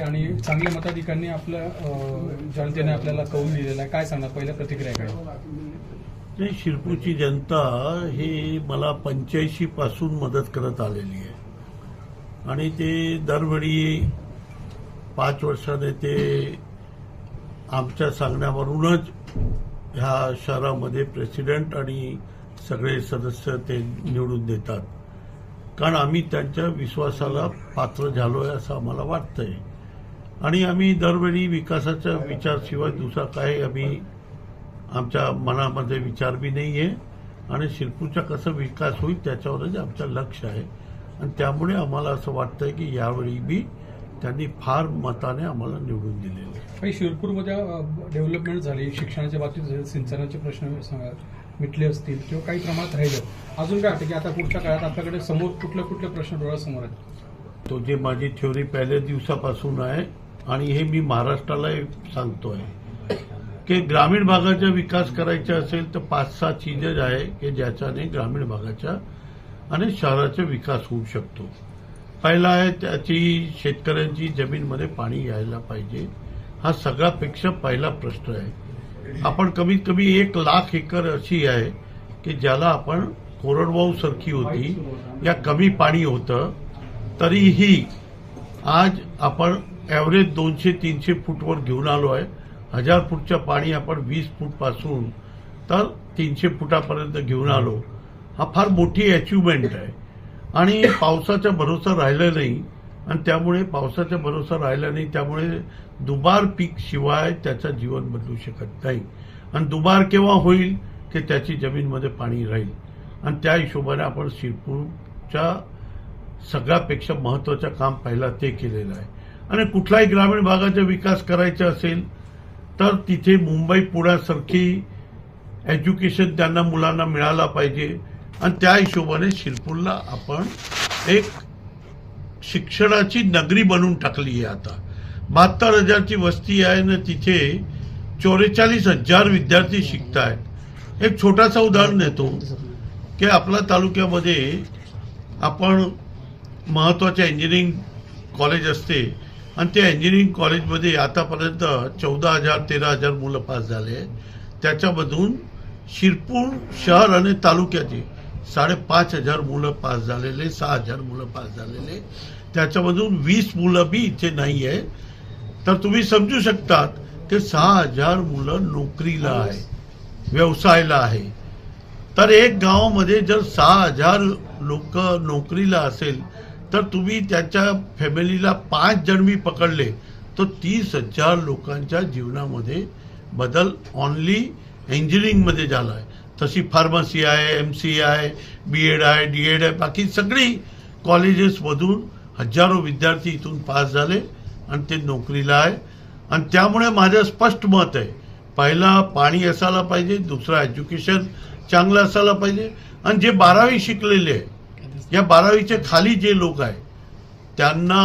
आणि चांगल्या मताधिकांनी आपल्या जनतेने आपल्याला कौल दिलेला आहे. काय सांगणार? पहिल्या प्रतिक्रिया काय? नाही शिरपूरची जनता ही मला पंच्याऐंशी पासून मदत करत आलेली आहे. आणि ते दरवेळी पाच वर्षाने ते आमच्या सांगण्यावरूनच ह्या शहरामध्ये प्रेसिडेंट आणि सगळे सदस्य ते निवडून देतात. कारण आम्ही त्यांच्या विश्वासाला पात्र झालो आहे असं आम्हाला वाटतंय. आणि आम्ही दरवेळी विकासाच्या विचारशिवाय दुसरा काही आम्ही आमच्या मनामध्ये विचार बी नाही आहे आणि शिरपूरचा कसं विकास होईल त्याच्यावरच आमचं लक्ष आहे. आणि त्यामुळे आम्हाला असं वाटतंय की यावेळी बी त्यांनी फार मताने आम्हाला निवडून दिलेलं. आहे काही शिरपूरमध्ये डेव्हलपमेंट झाली शिक्षणाच्या बाबतीत सिंचनाचे प्रश्न मिटले असतील किंवा काही प्रमाणात राहिले. अजून काय वाटतं की आता पुढच्या काळात आपल्याकडे समोर कुठले कुठले प्रश्न डोळ्यासमोर आहेत? तो जे माझी थ्योरी पहिल्या दिवसापासून आहे आणि हे मी महाराष्ट्राला सांगतोय की ग्रामीण भागाचा विकास करायचा असेल तर पाच सहा चीजेस आहे की ज्याच्याने ग्रामीण भागाचा आणि शहराचा विकास होऊ शकतो. पहिला आहे त्याची शेतकऱ्यांची जमीनमध्ये पाणी यायला पाहिजे. हा सगळ्यापेक्षा पहिला प्रश्न आहे. आपण कमीत कमी एक लाख एकर अशी आहे की ज्याला आपण कोरडवाऊ सारखी होती या कमी पाणी होतं तरीही आज आपण ॲव्हरेज दोनशे तीनशे फूटवर घेऊन आलो आहे. हजार फूटचं पाणी आपण वीस फूटपासून तर तीनशे फुटापर्यंत घेऊन आलो. हा फार मोठी अचिव्हमेंट आहे. आणि पावसाचा भरोसा राहिला नाही. आणि त्यामुळे पावसाचा भरोसा राहिला नाही. त्यामुळे दुबार पीक शिवाय त्याचं जीवन बदलू शकत नाही. आणि दुबार केव्हा होईल? की त्याची जमीनमध्ये पाणी राहील. आणि त्या हिशोबाने आपण शिरपूरच्या सगळ्यापेक्षा महत्वाचं काम पहिला ते केलेलं आहे. आणि कुठलाही ग्रामीण भागाचा विकास करायचा असेल तर तिथे मुंबई पुण्यासारखी एज्युकेशन त्यांना मुलांना मिळाला पाहिजे. आणि त्या हिशोबाने शिरपूरला आपण एक शिक्षणाची नगरी बनवून टाकली आहे आता. बहात्तर हजारची वस्ती आहे ना तिथे चौवेचाळीस हजार विद्यार्थी शिकत आहेत एक छोटासा उदाहरण देतो की आपल्या तालुक्यामध्ये आपण महत्त्वाचे इंजिनिअरिंग कॉलेज असते. आणि त्या इंजिनिअरिंग कॉलेजमध्ये आतापर्यंत चौदा हजार तेरा हजार मुलं पास झाले. त्याच्यामधून शिरपूर शहर आणि तालुक्याचे साडेपाच हजार मुलं पास झालेले सहा हजार मुलं पास झालेले. त्याच्यामधून वीस मुलं बी इथे नाही आहे. तर तुम्ही समजू शकतात की सहा हजार मुलं नोकरीला आहे व्यवसायाला आहे. तर एक गावामध्ये जर सहा हजार लोक नोकरीला असेल तर तुम्ही त्याच्या फॅमिलीला पाच जण मी पकडले तर तीस हजार लोकांच्या जीवनामध्ये बदल ऑनली इंजिनिअरिंगमध्ये झाला आहे तशी फार्मसी आहे एम सी आहे बी एड आहे डी एड आहे बाकी सगळी कॉलेजेसमधून हजारो विद्यार्थी इथून पास झाले आणि ते नोकरीला आहे. आणि त्यामुळे माझं स्पष्ट मत आहे पहिला पाणी असायला पाहिजे दुसरा एज्युकेशन चांगलं असायला पाहिजे. आणि जे बारावी शिकलेले आहे या बारावीच्या खाली जे लोक आहे त्यांना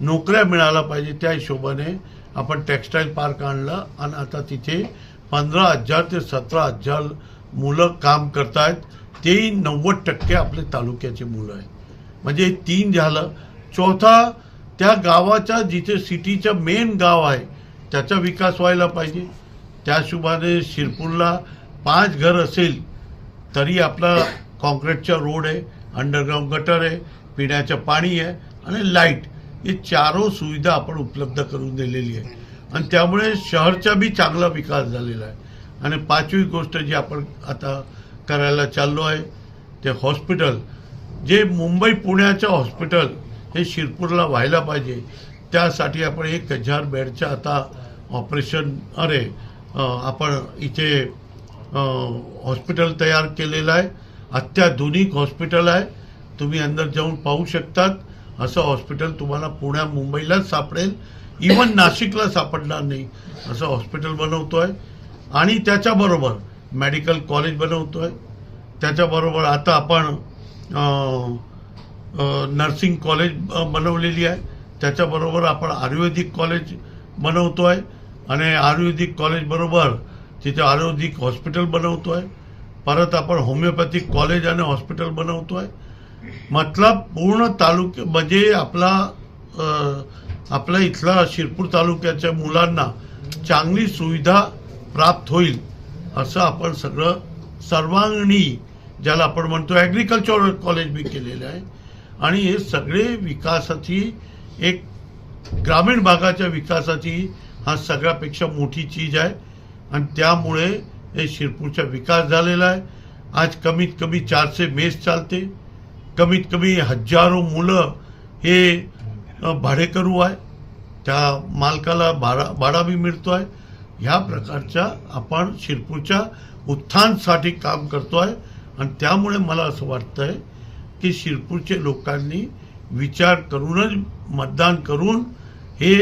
नोकऱ्या मिळाल्या पाहिजे त्या हिशोबाने आपण टेक्स्टाईल पार्क आणला आणि आता तिथे पंधरा हजार ते सतरा हजार मुलं काम करतायत. तेही नव्वद टक्के आपले तालुक्याचे मुलं आहेत. म्हणजे तीन झालं. चौथा त्या गावाच्या जिथे सिटीचं मेन गाव आहे त्याचा विकास व्हायला पाहिजे. त्या हिशोबाने शिरपूरला पाच घर असेल तरी आपला कॉन्क्रीटचा रोड आहे. अंडरग्राऊंड गटर आहे पिण्याचं पाणी आहे आणि लाइट हे चारो सुविधा आपण उपलब्ध करून दिलेली आहे आणि त्यामुळे शहरचा बी चांगला विकास झालेला आहे आणि पाचवी गोष्ट जी आपण आता करायला चाललो आहे ते हॉस्पिटल जे मुंबई पुण्याचं हॉस्पिटल हे शिरपूरला व्हायला पाहिजे त्यासाठी आपण एक हजार बेडचं आता ऑपरेशन अरे आपण इथे हॉस्पिटल तयार केलेलं आहे. अत्याधुनिक हॉस्पिटल आहे. तुम्ही अंदर जाऊन पाहू शकतात. असं हॉस्पिटल तुम्हाला पुण्या मुंबईलाच सापडेल. इवन नाशिकला सापडणार नाही. असं हॉस्पिटल बनवतोय. आणि त्याच्याबरोबर मेडिकल कॉलेज बनवतोय. त्याच्याबरोबर आता आपण नर्सिंग कॉलेज बनवलेली आहे. त्याच्याबरोबर आपण आयुर्वेदिक कॉलेज बनवतोय. आणि आयुर्वेदिक कॉलेजबरोबर तिथे आयुर्वेदिक हॉस्पिटल बनवतोय. परत आपण होमिओपॅथिक कॉलेज आणि हॉस्पिटल बनवतोय. मतलब पूर्ण तालुके म्हणजे आपला आपल्या इथला शिरपूर तालुक्याच्या मुलांना चांगली सुविधा प्राप्त होईल असं आपण सगळं सर्वांगणी ज्याला आपण म्हणतो ॲग्रिकल्चर कॉलेज बी केलेलं आहे. आणि हे सगळे विकासाची एक ग्रामीण भागाच्या विकासाची हा सगळ्यापेक्षा मोठी चीज आहे. आणि त्यामुळे हे शिरपूरचा विकास झालेला आहे. आज कमीत कमी चारशे मेस चालते. कमीत कमी हजारो मुलं हे भाडेकरू आहे. त्या मालकाला भाडा भाडा बी मिळतो आहे. ह्या प्रकारच्या आपण शिरपूरच्या उत्थानसाठी काम करतो आहे. आणि त्यामुळे मला असं वाटतं आहे की शिरपूरचे लोकांनी विचार करूनच मतदान करून हे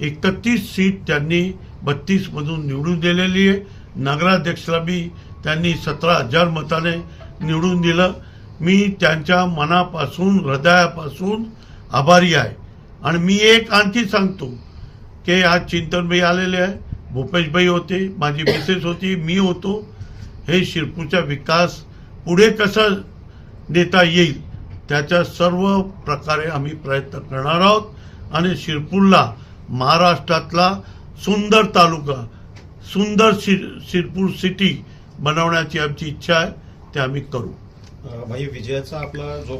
एकतीस सीट त्यांनी बत्तीसमधून निवडून दिलेली आहे. नगराध्यक्षला बी त्यांनी सतरा हजार मताने निवडून दिलं. मी त्यांच्या मनापासून हृदयापासून आभारी आहे. आणि मी एक आणखी सांगतो की आज चिंतनबाई आलेले आहे. भूपेशभाई होते माझी मिसेस होती मी होतो. हे शिरपूरचा विकास पुढे कसा नेता येईल त्याच्या सर्व प्रकारे आम्ही प्रयत्न करणार आहोत. आणि शिरपूरला महाराष्ट्रातला सुंदर तालुका सुंदर शिर शिरपूर सिटी बनवण्याची आमची इच्छा आहे ते आम्ही करू. भाई विजयाचा आपला जो